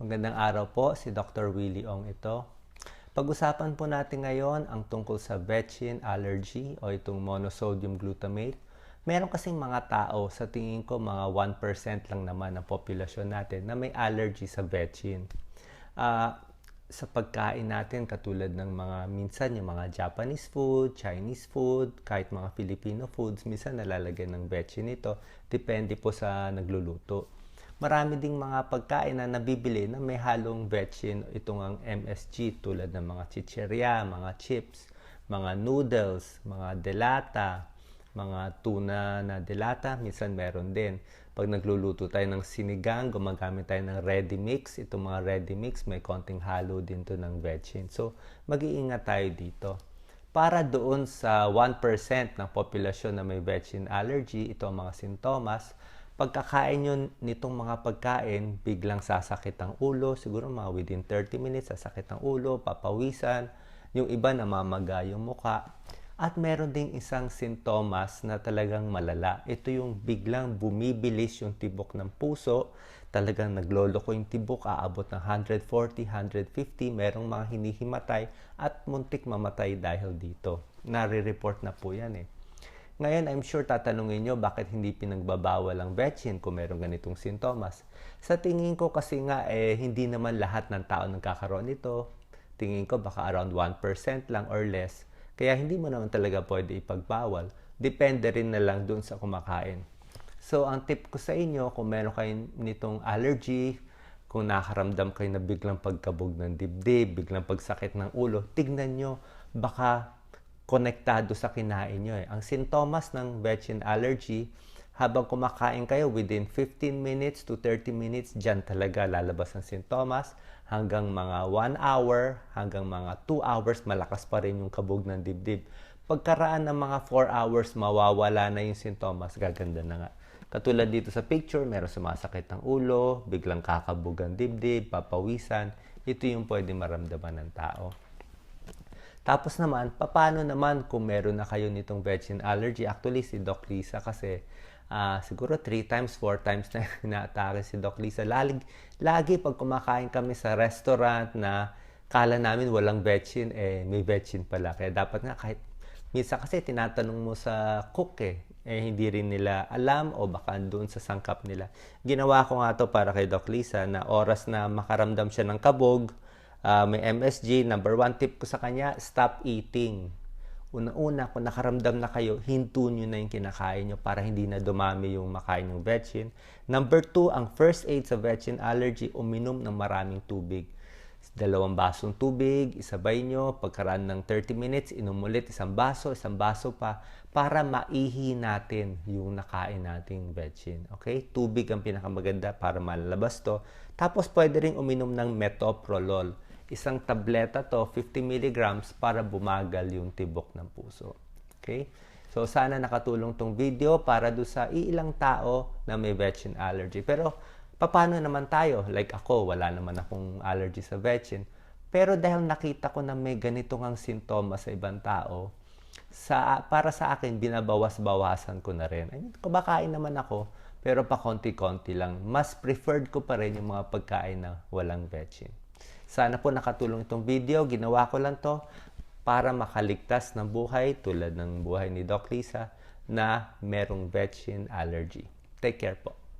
Magandang araw po, si Dr. Willie Ong ito. Pag-usapan po natin ngayon ang tungkol sa vetchin allergy o itong monosodium glutamate. Meron kasing mga tao, sa tingin ko mga 1% lang naman ng populasyon natin na may allergy sa vetchin. Uh, sa pagkain natin katulad ng mga minsan yung mga Japanese food, Chinese food, kahit mga Filipino foods, minsan nalalagyan ng vetchin ito. Depende po sa nagluluto marami ding mga pagkain na nabibili na may halong vetchin, itong ang MSG tulad ng mga chicherya, mga chips, mga noodles, mga delata, mga tuna na delata, minsan meron din. Pag nagluluto tayo ng sinigang, gumagamit tayo ng ready mix. Itong mga ready mix, may konting halo din to ng vetchin. So, mag-iingat tayo dito. Para doon sa 1% ng populasyon na may vetchin allergy, ito ang mga sintomas, pagkakain nyo nitong mga pagkain, biglang sasakit ang ulo, siguro mga within 30 minutes, sasakit ang ulo, papawisan, yung iba namamaga yung muka. At meron ding isang sintomas na talagang malala. Ito yung biglang bumibilis yung tibok ng puso, talagang nagloloko yung tibok, aabot ng 140, 150, merong mga hinihimatay at muntik mamatay dahil dito. Nare-report na po yan eh. Ngayon, I'm sure tatanungin nyo bakit hindi pinagbabawal ang vetchin kung meron ganitong sintomas. Sa tingin ko kasi nga, eh, hindi naman lahat ng tao nagkakaroon nito. Tingin ko baka around 1% lang or less. Kaya hindi mo naman talaga pwede ipagbawal. Depende rin na lang dun sa kumakain. So, ang tip ko sa inyo, kung meron kayo nitong allergy, kung nakaramdam kayo na biglang pagkabog ng dibdib, biglang pagsakit ng ulo, tignan nyo, baka konektado sa kinain nyo. Eh. Ang sintomas ng vetchin allergy, habang kumakain kayo within 15 minutes to 30 minutes, dyan talaga lalabas ang sintomas. Hanggang mga 1 hour, hanggang mga 2 hours, malakas pa rin yung kabog ng dibdib. Pagkaraan ng mga 4 hours, mawawala na yung sintomas, gaganda na nga. Katulad dito sa picture, meron sumasakit ng ulo, biglang kakabog ang dibdib, papawisan. Ito yung pwede maramdaman ng tao. Tapos naman, paano naman kung meron na kayo nitong vaccine allergy? Actually, si Doc Lisa kasi uh, siguro 3 times, 4 times na inaatake si Doc Lisa. Lagi, lagi pag kumakain kami sa restaurant na kala namin walang vaccine, eh may vaccine pala. Kaya dapat nga kahit minsan kasi tinatanong mo sa cook eh, eh hindi rin nila alam o baka doon sa sangkap nila. Ginawa ko nga to para kay Doc Lisa na oras na makaramdam siya ng kabog, uh, may MSG, number one tip ko sa kanya, stop eating. Una-una, kung nakaramdam na kayo, hinto nyo na yung kinakain nyo para hindi na dumami yung makain yung vetchin. Number two, ang first aid sa vetchin allergy, uminom ng maraming tubig. Dalawang basong tubig, isabay nyo, pagkaraan ng 30 minutes, inom ulit isang baso, isang baso pa, para maihi natin yung nakain nating vetchin. Okay? Tubig ang pinakamaganda para malalabas to. Tapos pwede rin uminom ng metoprolol isang tableta to, 50 milligrams, para bumagal yung tibok ng puso. Okay? So, sana nakatulong tong video para do sa iilang tao na may vetchin allergy. Pero, paano naman tayo? Like ako, wala naman akong allergy sa vetchin. Pero dahil nakita ko na may ganitong ang sintomas sa ibang tao, sa, para sa akin, binabawas-bawasan ko na rin. I mean, kumakain naman ako, pero pa konti-konti lang. Mas preferred ko pa rin yung mga pagkain na walang vetchin. Sana po nakatulong itong video. Ginawa ko lang to para makaligtas ng buhay tulad ng buhay ni Doc Lisa na merong vetchin allergy. Take care po.